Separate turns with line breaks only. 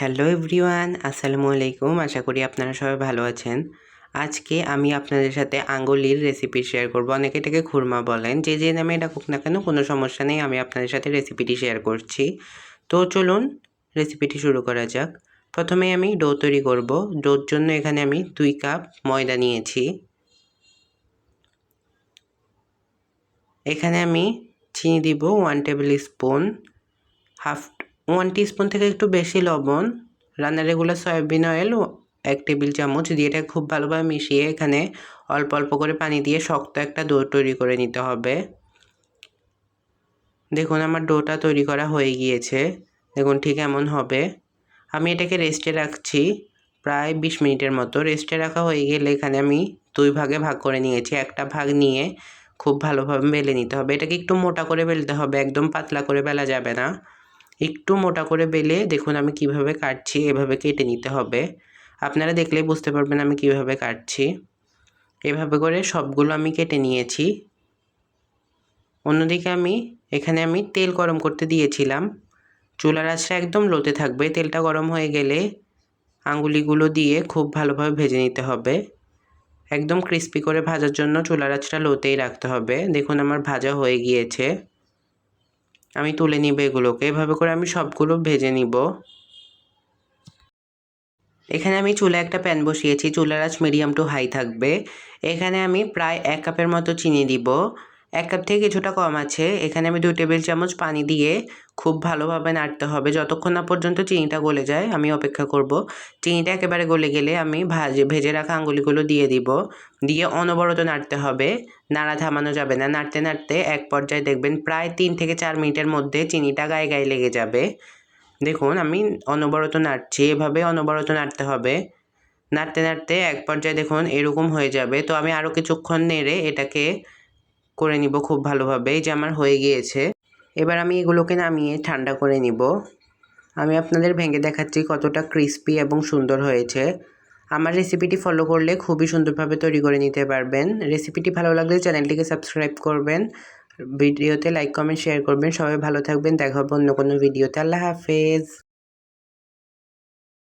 Hello everyone, আসসালামু আলাইকুম। আশা করি আপনারা সবাই ভালো আছেন। আজকে আমি আপনাদের সাথে আঙ্গুলির রেসিপি শেয়ার করব। অনেকে এটাকে খুরমা বলেন। যে যে নামে ডাকুক না কেন, কোনো সমস্যা নেই, আমি আপনাদের সাথে রেসিপিটি শেয়ার করছি। তো চলুন রেসিপিটি শুরু করা যাক। প্রথমে আমি ডো তৈরি করব। ডোর জন্য এখানে আমি দুই কাপ ময়দা নিয়েছি। এখানে আমি চিনি দিব one tablespoon half one spoon থেকে একটু বেশি লবণ, রান্নার রেগুলার সয়াবিন অয়েল এক টেবিল চামচ দিয়ে এটা খুব ভালোভাবে মিশিয়ে এখানে অল্প অল্প করে পানি দিয়ে শক্ত একটা ডো তৈরি করে নিতে হবে। দেখুন আমার ডোটা তৈরি করা হয়ে গিয়েছে। দেখুন ঠিক এমন হবে। আমি এটাকে রেস্টে রাখছি প্রায় বিশ মিনিটের মতো। রেস্টে রাখা হয়ে গেলে এখানে আমি দুই ভাগে ভাগ করে নিয়েছি। একটা ভাগ নিয়ে খুব ভালোভাবে বেলে নিতে হবে। এটাকে একটু মোটা করে বেলতে হবে, একদম পাতলা করে বেলা যাবে না। একটু মোটা করে বেলে দেখুন আমি কীভাবে কাটছি, এভাবে কেটে নিতে হবে। আপনারা দেখলেই বুঝতে পারবেন আমি কীভাবে কাটছি। এভাবে করে সবগুলো আমি কেটে নিয়েছি। অন্যদিকে আমি, এখানে আমি তেল গরম করতে দিয়েছিলাম। চুলার আঁচটা একদম লোতে থাকবে, তেলটা গরম হয়ে গেলে আঙ্গুলিগুলো দিয়ে খুব ভালোভাবে ভেজে নিতে হবে। একদম ক্রিস্পি করে ভাজার জন্য চুলার আঁচটা লোতেই রাখতে হবে। দেখুন আমার ভাজা হয়ে গিয়েছে। আমি তুলে নিব এগুলোকে। এভাবে করে আমি সবগুলো ভেজে নিব। এখানে আমি চুলা একটা প্যান বসিয়েছি। চুলার আঁচ মিডিয়াম টু হাই থাকবে। এখানে আমি প্রায় এক কাপের মতো চিনি দিব। এক কাপ থেকে কিছুটা কম আছে। এখানে আমি দু টেবিল চামচ পানি দিয়ে খুব ভালোভাবে নাড়তে হবে। যতক্ষণ না পর্যন্ত চিনিটা গলে যায়, আমি অপেক্ষা করব। চিনিটা একেবারে গলে গেলে আমি ভাজে, ভেজে রাখা আঙ্গুলিগুলো দিয়ে দিব। দিয়ে অনবরত নাড়তে হবে। নাড়া থামানো যাবে না। নাড়তে নাড়তে এক পর্যায়ে দেখবেন প্রায় তিন থেকে চার মিনিটের মধ্যে চিনিটা গায়ে গায়ে লেগে যাবে। দেখুন, আমি অনবরত নাড়ছি। এভাবে অনবরত নাড়তে হবে। নাড়তে নাড়তে এক পর্যায়ে দেখুন এরকম হয়ে যাবে। তো আমি আরও কিছুক্ষণ নেড়ে এটাকে করে নিব খুব ভালোভাবে, এই যে আমার হয়ে গিয়েছে। এবার আমি এগুলোকে নামিয়ে ঠান্ডা করে নিব। আমি আপনাদের ভেঙে দেখাচ্ছি কতটা ক্রিস্পি এবং সুন্দর হয়েছে। আমার রেসিপিটি ফলো করলে খুবই সুন্দরভাবে তৈরি করে নিতে পারবেন। রেসিপিটি ভালো লাগলে চ্যানেলটিকে সাবস্ক্রাইব করবেন। ভিডিওতে লাইক কমেন্ট শেয়ার করবেন। সবাই ভালো থাকবেন। দেখা হবে অন্য কোনো ভিডিওতে আল্লাহ হাফেজ।